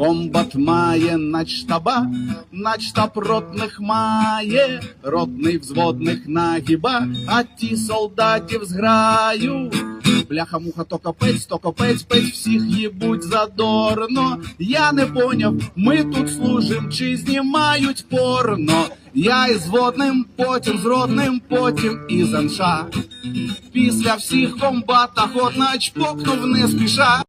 Комбат має начштаба, начтаб ротних має, ротний взводних нагіба, а ті солдатів зграю. Бляха муха, то капець, то капець, пець, всіх їбуть задорно. Я не поняв, ми тут служим чи знімають порно. Я із водним, потім з родним, потім із анша. Після всіх комбат охотно чпокнув не спіша.